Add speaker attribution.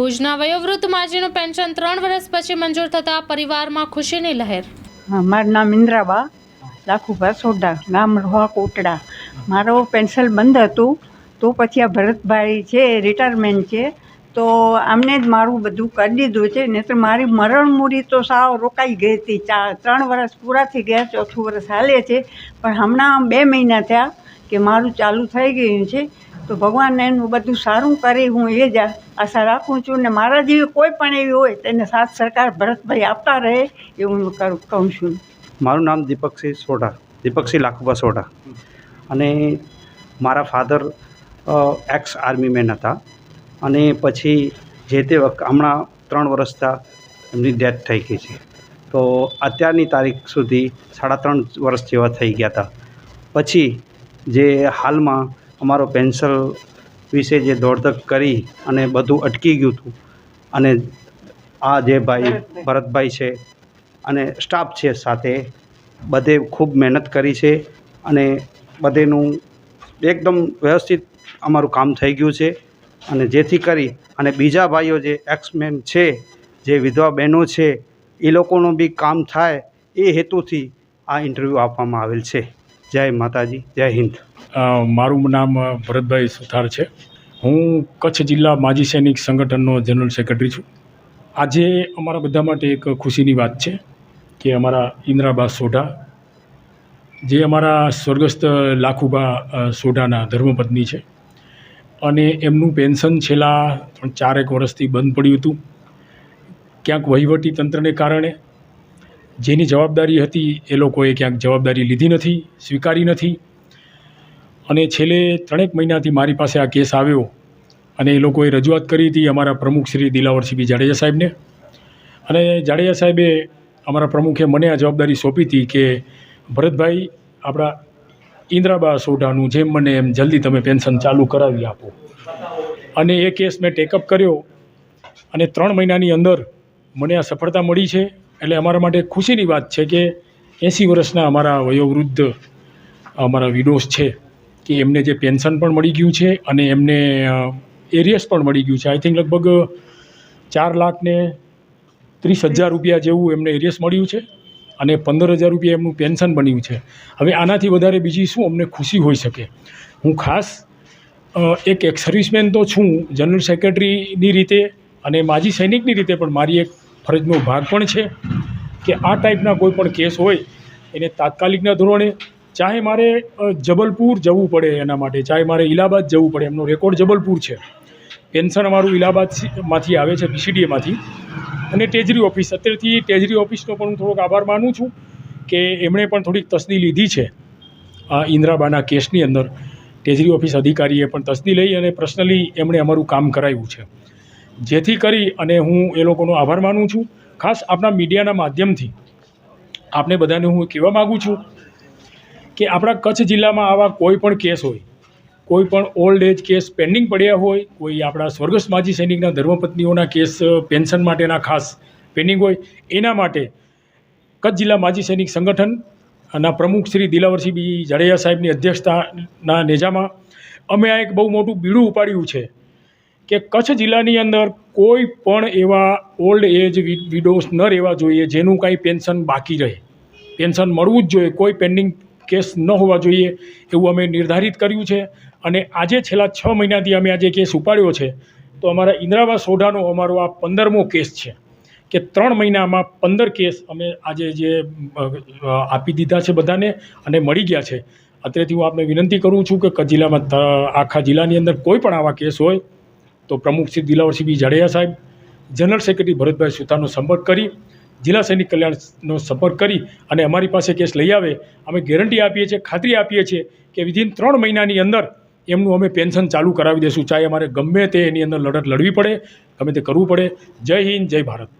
Speaker 1: ભુજના વયોવૃદ્ધ માજીનું પેન્શન ત્રણ વર્ષ પછી મંજૂર થતાં પરિવારમાં ખુશીની લહેર.
Speaker 2: મારું નામ ઇન્દ્રાબા લાખુભા સોડા ગામ રોહા કોટડા મારો પેન્શન બંધ હતું, તો પછી આ ભરતભાઈ છે, રિટાયરમેન્ટ છે, તો આમને જ મારું બધું કરી દીધું છે નહીં તો મારી મરણ મૂડી તો સાવ રોકાઈ ગઈ હતી. ચા, ત્રણ વર્ષ પૂરા થઈ ગયા, ચોથું વર્ષ હાલે છે, પણ હમણાં બે મહિના થયા કે મારું ચાલુ થઈ ગયું છે. તો ભગવાન એનું બધું સારું કરે હું એ જ આશા રાખું છું ને મારા જેવી કોઈ પણ એવી હોય તેને સાથ સરકાર ભરતભાઈ આપતા રહે એવું હું કહું છું.
Speaker 3: મારું નામ દીપકસિંહ સોઢા, દીપકસિંહ લાખુબા સોઢા. અને મારા ફાધર એક્સ આર્મી મેન હતા. અને પછી જે તે વખત હમણાં ત્રણ વર્ષતા એમની ડેથ થઈ ગઈ છે. તો અત્યારની તારીખ સુધી સાડા ત્રણ વર્ષ જેવા થઈ ગયા હતા. પછી જે હાલમાં અમારો પેન્સિલ વિશે જે દોડધક કરી અને બધું અટકી ગયું હતું. અને આ જે ભાઈ ભરતભાઈ. છે અને સ્ટાફ છે સાથે બધે ખૂબ મહેનત કરી છે અને બધેનું એકદમ વ્યવસ્થિત અમારું કામ થઈ ગયું છે. અને જેથી કરી અને બીજા ભાઈઓ જે એક્સમેન છે જે વિધવા બહેનો છે એ લોકોનું બી કામ થાય એ હેતુથી આ ઇન્ટરવ્યૂ આપવામાં આવેલ છે. જય માતાજી જય હિન્દ.
Speaker 4: મારું નામ ભરતભાઈ સુથાર છે. હું કચ્છ જિલ્લા માજી સૈનિક સંગઠનનો જનરલ સેક્રેટરી છું. આજે અમારા બધા માટે એક ખુશીની વાત છે કે અમારા ઇન્દ્રાબા સોઢા, જે અમારા સ્વર્ગસ્થ લાખુબા સોઢાના ધર્મપત્ની છે. અને એમનું પેન્શન છેલ્લા ત્રણ ચારેક વર્ષથી બંધ પડ્યું હતું. ક્યાંક વહીવટી તંત્રને કારણે જેની જવાબદારી હતી એ લોકોએ ક્યાંક જવાબદારી લીધી નથી, સ્વીકારી નથી. અને છેલ્લે ત્રણેક મહિનાથી મારી પાસે આ કેસ આવ્યો અને એ લોકોએ રજૂઆત કરી હતી અમારા પ્રમુખ શ્રી દિલાવરસિંહજી જાડેજા સાહેબને. અને જાડેજા સાહેબે અમારા પ્રમુખે મને આ જવાબદારી સોંપી હતી કે, ભરતભાઈ, આપણા ઇન્દ્રાબા સોઢાનું જેમ મને એમ જલ્દી તમે પેન્શન ચાલુ કરાવી આપો. અને એ કેસ મેં ટેકઅપ કર્યો અને ત્રણ મહિનાની અંદર મને આ સફળતા મળી છે. એટલે અમારા માટે ખુશીની વાત છે કે એંસી વર્ષના અમારા વયોવૃદ્ધ અમારા વિડોસ છે. કે એમને જે પેન્શન પણ મળી ગયું છે અને એમને એરિયસ પણ મળી ગયું છે. આઈ થિંક લગભગ ચાર લાખને ત્રીસ હજાર રૂપિયા જેવું એમને એરિયસ મળ્યું છે અને પંદર હજાર રૂપિયા એમનું પેન્શન બન્યું છે. હવે આનાથી વધારે બીજી શું અમને ખુશી હોઈ શકે? હું ખાસ એક એક સર્વિસમેન તો છું જનરલ સેક્રેટરીની રીતે અને માજી સૈનિકની રીતે પણ મારી એક ફરજનો ભાગ પણ છે કે આ ટાઈપના કોઈ પણ કેસ હોય, એને તાત્કાલિકના ધોરણે ચાહે મારે જબલપુર જવું પડે એના માટે, ચાહે મારે ઇલાહાબાદ જવું પડે, એમનો રેકોર્ડ જબલપુર છે. પેન્શન અમારું ઇલાહાબાદમાંથી આવે છે, બીસીડીએમાંથી. અને ટેજરી ઓફિસ, અત્યારથી ટેજરી ઓફિસનો પણ હું થોડોક આભાર માનું છું કે એમણે પણ થોડીક તસદી લીધી છે, આ ઇન્દ્રાબાના કેસની અંદર. ટેજરી ઓફિસ અધિકારીએ પણ તસદી લઈ અને પર્સનલી એમણે અમારું કામ કરાવ્યું છે. જેથી કરી અને હું એ લોકોનો આભાર માનું છું. ખાસ આપણા મીડિયાના માધ્યમથી આપને બધાને હું કહેવા માગું છું કે આપણા કચ્છ જિલ્લામાં આવા કોઈ પણ કેસ હોય, કોઈ પણ ઓલ્ડ એજ કેસ પેન્ડિંગ પડ્યા હોય, કોઈ આપણા સ્વર્ગસ્થ માજી સૈનિકના ધર્મપત્નીઓના કેસ પેન્શન માટેના ખાસ પેન્ડિંગ હોય, એના માટે કચ્છ જિલ્લા માજી સૈનિક સંગઠન ના પ્રમુખ શ્રી દિલાવરસિંહ બી જાડેજા સાહેબની અધ્યક્ષતાના નેજામાં અમે આ એક બહુ મોટું બીડું ઉપાડ્યું છે કે કચ્છ જિલ્લાની અંદર કોઈ પણ એવા ઓલ્ડ એજ વિડોસ ન રહેવા જોઈએ, જેનું કાંઈ પેન્શન બાકી રહે. પેન્શન મળવું જ જોઈએ, કોઈ પેન્ડિંગ કેસ ન હોવા જોઈએ એવું અમે નિર્ધારિત કર્યું છે. અને આજે છેલ્લા છ મહિનાથી અમે આજે કેસ ઉપાડ્યો છે. તો અમારા ઇન્દિરાબા સોઢાનો અમારો આ પંદરમો કેસ છે. કે ત્રણ મહિનામાં પંદર કેસ અમે આજે જે આપી દીધા છે બધાને અને મળી ગયા છે. અત્યારેથી હું આપને વિનંતી કરું છું કે જિલ્લામાં આખા જિલ્લાની અંદર કોઈ પણ આવા કેસ હોય તો પ્રમુખ શ્રી દિલાવરસિંહ બી જાડેજા સાહેબ, જનરલ સેક્રેટરી ભરતભાઈ સુથારનો સંપર્ક કરી જિલ્લા સૈનિક કલ્યાણનો સંપર્ક કરી અને અમારી પાસે કેસ લઈ આવે, અમે ગેરંટી આપીએ છીએ, ખાતરી આપીએ છીએ કે વિધિન ત્રણ મહિનાની અંદર એમનું અમે પેન્શન ચાલુ કરાવી દઈશું ચાહે અમારે ગમે તે એની અંદર લડત લડવી પડે, ગમે તે કરવું પડે. જય હિન્દ, જય ભારત.